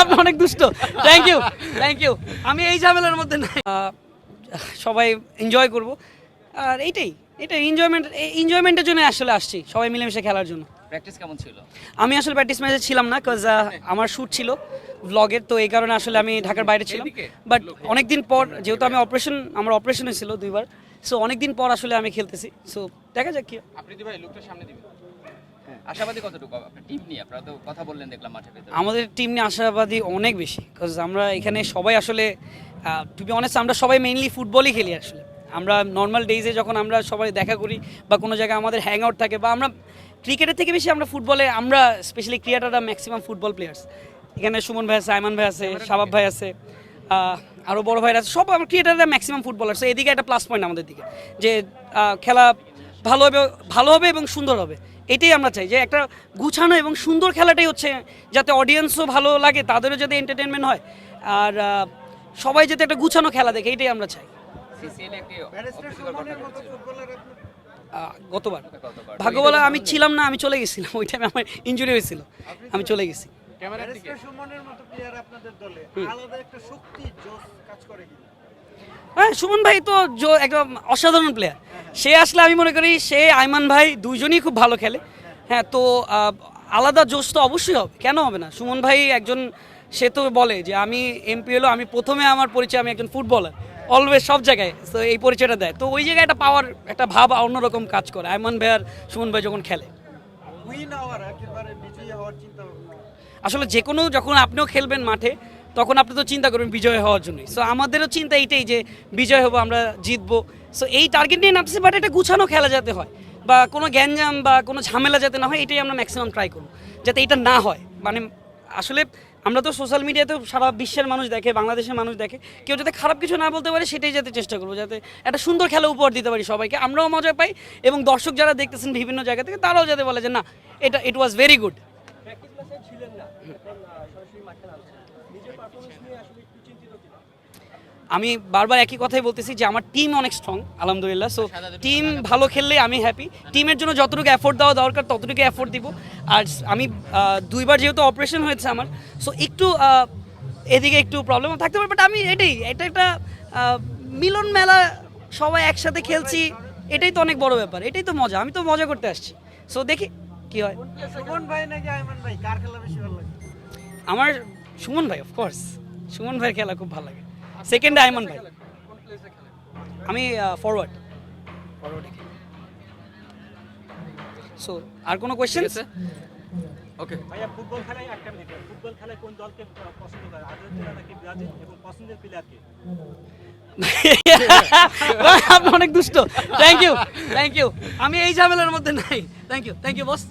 আপনি অনেক দুষ্ট। থ্যাংক ইউ থ্যাংক ইউ আমি এই ঝামেলার মধ্যে নাই। সবাই এনজয় করব। আর এইটাই এটা এনজয়মেন্ট এনজয়মেন্টের জন্য আসলে আসছি সবাই মিলেমিশে খেলার জন্য। প্র্যাকটিস কেমন ছিল? আমি আসলে প্র্যাকটিস ম্যাচে ছিলাম না কজ আমার শ্যুট ছিল ব্লগের তো এই কারণে আসলে আমি ঢাকার বাইরে ছিলাম? বাট অনেকদিন পর যেহেতু আমি অপারেশন আমার অপারেশন হয়েছিল দুইবার সো অনেকদিন পর আসলে আমি খেলতেছি। সো দেখা যাক কি আপনি দিভাই লোকটা সামনে দিবেন আশাবাদী কতটুকু? আপনার টিম নিয়ে আপনারা তো কথা বললেন দেখলাম ভেতরে। আমাদের টিম নিয়ে আশাবাদী অনেক বেশি বিকজ আমরা এখানে সবাই আসলে টু বি অনেস্ট আমরা সবাই মেইনলি ফুটবলই খেলি আসলে। আমরা নর্মাল ডেইজে যখন আমরা সবাই দেখা করি বা কোনো জায়গায় আমাদের হ্যাং আউট থাকে বা আমরা ক্রিকেটের থেকে বেশি আমরা ফুটবলে আমরা স্পেশালি ক্রিকেটাররা ম্যাক্সিমাম ফুটবল প্লেয়ার্স এখানে সুমন ভাই আছে আইমান ভাই আছে শাবাব ভাই আছে আরও বড় ভাইরা আছে সব আমরা ক্রিকেটাররা ম্যাক্সিমাম ফুটবলার সো এদিকে একটা প্লাস পয়েন্ট আমাদের দিকে যে খেলা ভালো হবে ভালো হবে এবং সুন্দর হবে। এটাই আমরা চাই যে একটা গুছানো এবং সুন্দর খেলাটাই হচ্ছে যাতে অডিয়েন্সও ভালো লাগে তাদেরও যাতে এন্টারটেনমেন্ট হয়। আর সবাই যাতে একটা গুছানো খেলা দেখে এটাই আমরা চাই। গতবার। গতবার। ভাগ্যবলা আমি ছিলাম না আমি চলে গেছিলাম ওই টাইমে আমার ইঞ্জুরি হয়েছিল। আমি চলে গেছি। ক্যামেরার দিকে। ব্যারিস্টার সুমনের মতো প্লেয়ার আপনাদের দলে আলাদা একটা শক্তি জোশ কাজ করে কি হ্যাঁ সুমন ভাই তো জো- একদম অসাধারণ প্লেয়ার সে আসলে আমি মনে করি সে আইমান ভাই দুইজনই খুব ভালো খেলে। হ্যাঁ তো আলাদা জোশ তো অবশ্যই হবে। কেন হবে না? সুমন ভাই একজন সে তো বলে যে আমি এমপিএলও আমি প্রথমে আমার পরিচয় আমি একজন ফুটবলার। অলওয়েজ সব জায়গায় তো এই পরিচয়টা দেয়। তো ওই জায়গায় একটা পাওয়ার একটা ভাব অন্যরকম কাজ করে। আইমান ভাই আর সুমন ভাই যখন খেলে। আসলে যে কোনো যখন আপনিও খেলবেন মাঠে তখন আপনি তো চিন্তা করবেন বিজয় হওয়ার জন্যই। সো আমাদেরও চিন্তা এইটাই যে বিজয় হব, আমরা জিতবো। সো এই টার্গেট নিয়ে নামতেছি বাট এটা গুছানো খেলা যাতে হয়, বা কোনো গ্যাঞ্জাম বা কোনো ঝামেলা যাতে না হয়, এটাই আমরা ম্যাক্সিমাম ট্রাই করব, যাতে এটা না হয়। মানে আসলে আমরা তো সোশ্যাল মিডিয়াতেও সারা বিশ্বের মানুষ দেখে, বাংলাদেশের মানুষ দেখে, কেউ যাতে খারাপ কিছু না বলতে পারে, সেটাই যাতে চেষ্টা করব, যাতে একটা সুন্দর খেলা উপহার দিতে পারি সবাইকে। আমরাও মজা পাই, এবং দর্শক যারা দেখতেছেন বিভিন্ন জায়গা থেকে, তারাও যাতে বলে যে, না, এটা ইট ওয়াজ ভেরি গুড আমি বারবার একই কথাই বলতেছি যে আমার টিম অনেক স্ট্রং আলহামদুলিল্লাহ। সো টিম ভালো খেললে আমি হ্যাপি টিমের জন্য যতটুকু এফোর্ট দেওয়া দরকার ততটুকু এফোর্ট দিব। আর আমি দুইবার যেহেতু অপারেশন হয়েছে আমার সো একটু এদিকে একটু প্রবলেম থাকতে পারে। বাট আমি এটাই এটা একটা মিলন মেলা সবাই একসাথে খেলছি এটাই তো অনেক বড় ব্যাপার। এটাই তো মজা আমি তো মজা করতে আসছি। সো দেখি কি হয়। সুমন ভাই নাকি আইমান ভাই? কার খেলা বেশি ভালো লাগে? আমার সুমন ভাই অফকোর্স সুমন ভাইয়ের খেলা খুব ভালো লাগে। সেকেন্ডে আইমান ভাই। আমি ফরওয়ার্ড ফরওয়ার্ডে সো আর কোনো কোয়েশ্চেন ওকে ভাইয়া ফুটবল খেলায় একটা মিনিট ফুটবল খেলায় কোন দলকে পছন্দ করে? আর্জেন্টিনা নাকি ব্রাজিল এবং পছন্দের প্লেয়ারকে আপনি অনেক দুষ্ট। থ্যাংক ইউ থ্যাংক ইউ আমি এই ঝামেলার মধ্যে নাই। Thank you thank you boss